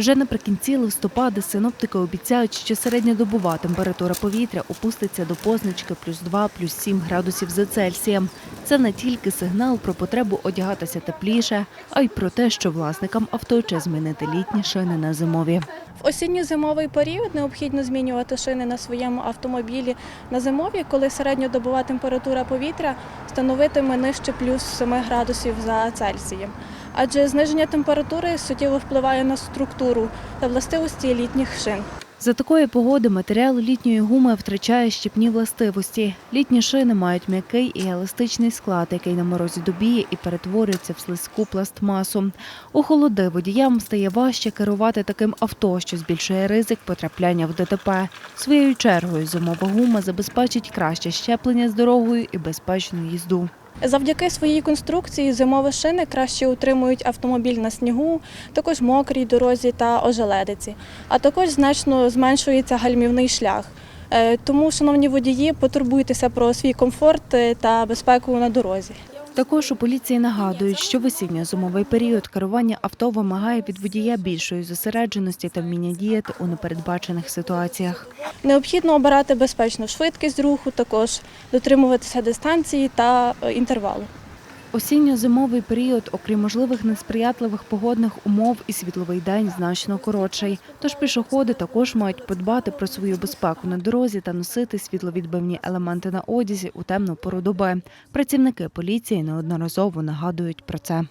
Вже наприкінці листопада синоптики обіцяють, що середньодобова температура повітря опуститься до позначки плюс 2, плюс 7 градусів за Цельсієм. Це не тільки сигнал про потребу одягатися тепліше, а й про те, що власникам авто час змінити літні шини на зимові. В осінньо-зимовий період необхідно змінювати шини на своєму автомобілі на зимові, коли середньодобова температура повітря становитиме нижче плюс 7 градусів за Цельсієм. Адже зниження температури суттєво впливає на структуру та властивості літніх шин. За такої погоди матеріал літньої гуми втрачає щепні властивості. Літні шини мають м'який і еластичний склад, який на морозі добіє і перетворюється в слизьку пластмасу. У холоди водіям стає важче керувати таким авто, що збільшує ризик потрапляння в ДТП. Своєю чергою зимова гума забезпечить краще щеплення з дорогою і безпечну їзду. Завдяки своїй конструкції зимові шини краще утримують автомобіль на снігу, також мокрій дорозі та ожеледиці, а також значно зменшується гальмівний шлях. Е, Тому, шановні водії, потурбуйтеся про свій комфорт е, та безпеку на дорозі. Також у поліції нагадують, що весінньо-зумовий період керування авто вимагає від водія більшої зосередженості та вміння діяти у непередбачених ситуаціях. Необхідно обирати безпечну швидкість руху, також дотримуватися дистанції та е, інтервалу. Осінньо-зимовий період, окрім можливих несприятливих погодних умов, і світловий день значно коротший. Тож пішоходи також мають подбати про свою безпеку на дорозі та носити світловідбивні елементи на одязі у темну пору доби. Працівники поліції неодноразово нагадують про це.